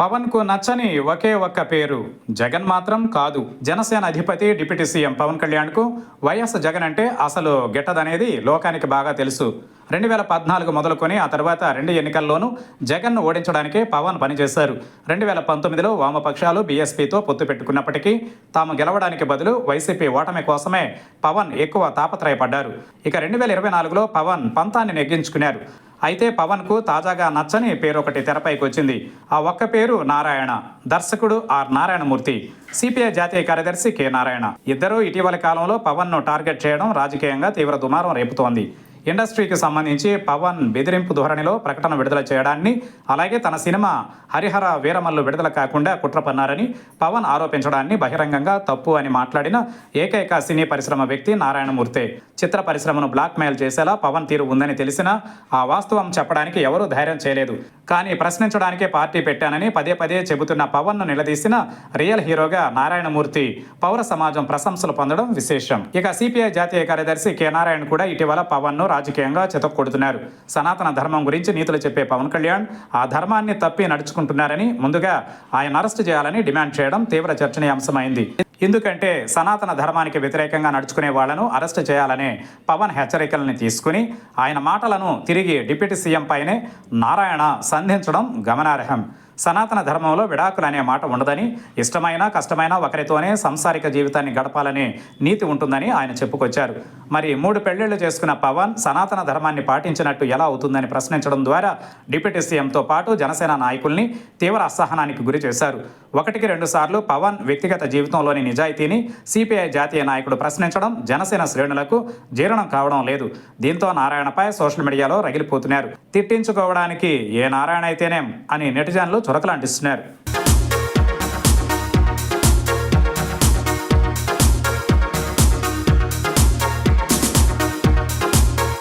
పవన్కు నచ్చని ఒకే ఒక్క పేరు జగన్ మాత్రం కాదు. జనసేన అధిపతి డిప్యూటీ సీఎం పవన్ కళ్యాణ్కు వైఎస్ జగన్ అంటే అసలు గిట్టదనేది లోకానికి బాగా తెలుసు. రెండు వేల పద్నాలుగు మొదలుకొని ఆ తర్వాత రెండు ఎన్నికల్లోనూ జగన్ను ఓడించడానికే పవన్ పనిచేశారు. రెండు వేల పంతొమ్మిదిలో వామపక్షాలు బీఎస్పీతో పొత్తు పెట్టుకున్నప్పటికీ తాము గెలవడానికి బదులు వైసీపీ ఓటమి కోసమే పవన్ ఎక్కువ తాపత్రయపడ్డారు. ఇక రెండు వేల ఇరవై నాలుగులో పవన్ పంతాన్ని నెగ్గించుకున్నారు. అయితే పవన్కు తాజాగా నచ్చని పేరు ఒకటి తెరపైకి వచ్చింది ఆ ఒక్క పేరు నారాయణ. దర్శకుడు ఆర్ నారాయణమూర్తి. సిపిఐ జాతీయ కార్యదర్శి కె నారాయణ. ఇద్దరూ ఇటీవల కాలంలో పవన్ను టార్గెట్ చేయడం రాజకీయంగా తీవ్ర దుమారం రేపుతోంది. ఇండస్ట్రీకి సంబంధించి పవన్ బెదిరింపు ధోరణిలో ప్రకటన విడుదల చేయడాన్ని అలాగే తన సినిమా హరిహర వీరమల్లు విడుదల కాకుండా కుట్రపన్నారని పవన్ ఆరోపించడాన్ని బహిరంగంగా తప్పు అని మాట్లాడిన ఏకైక సినీ పరిశ్రమ వ్యక్తి నారాయణమూర్తే. చిత్ర పరిశ్రమను బ్లాక్మెయిల్ చేసేలా పవన్ తీరు ఉందని తెలిసినా ఆ వాస్తవం చెప్పడానికి ఎవరూ ధైర్యం చేయలేదు. కానీ ప్రశ్నించడానికే పార్టీ పెట్టానని పదే పదే చెబుతున్న పవన్ను నిలదీసిన రియల్ హీరోగా నారాయణమూర్తి పౌర సమాజం ప్రశంసలు పొందడం విశేషం. ఇక సిపిఐ జాతీయ కార్యదర్శి కె నారాయణ కూడా ఇటీవల పవన్ను రాజకీయంగా చెతక్కొడుతున్నారు సనాతన ధర్మం గురించి నీతులు చెప్పే పవన్ కళ్యాణ్ ఆ ధర్మాన్ని తప్పి నడుచుకుంటున్నారని ముందుగా ఆయన అరెస్ట్ చేయాలని డిమాండ్ చేయడం తీవ్ర చర్చనీయాంశమైంది. ఎందుకంటే సనాతన ధర్మానికి వ్యతిరేకంగా నడుచుకునే వాళ్ళను అరెస్ట్ చేయాలనే పవన్ హెచ్చరికల్ని తీసుకుని ఆయన మాటలను తిరిగి డిప్యూటీ సీఎం పైనే నారాయణ సంధించడం గమనార్హం. సనాతన ధర్మంలో విడాకులు అనే మాట ఉండదని ఇష్టమైన కష్టమైన ఒకరితోనే సంసారిక జీవితాన్ని గడపాలనే నీతి ఉంటుందని ఆయన చెప్పుకొచ్చారు. మరి మూడు పెళ్ళిళ్ళు చేసుకున్న పవన్ సనాతన ధర్మాన్ని పాటించినట్టు ఎలా అవుతుందని ప్రశ్నించడం ద్వారా డిప్యూటీ సీఎంతో పాటు జనసేన నాయకుల్ని తీవ్ర అసహనానికి గురి చేశారు. ఒకటికి రెండు సార్లు పవన్ వ్యక్తిగత జీవితంలోని నిజాయితీని సిపిఐ జాతీయ నాయకుడు ప్రశ్నించడం జనసేన శ్రేణులకు జీర్ణం కావడం లేదు. దీంతో నారాయణపై సోషల్ మీడియాలో రగిలిపోతున్నారు. తిట్టించుకోవడానికి ఏ నారాయణ అయితేనేం అని నెటిజన్లు త్వరకలు అంటిస్తున్నారు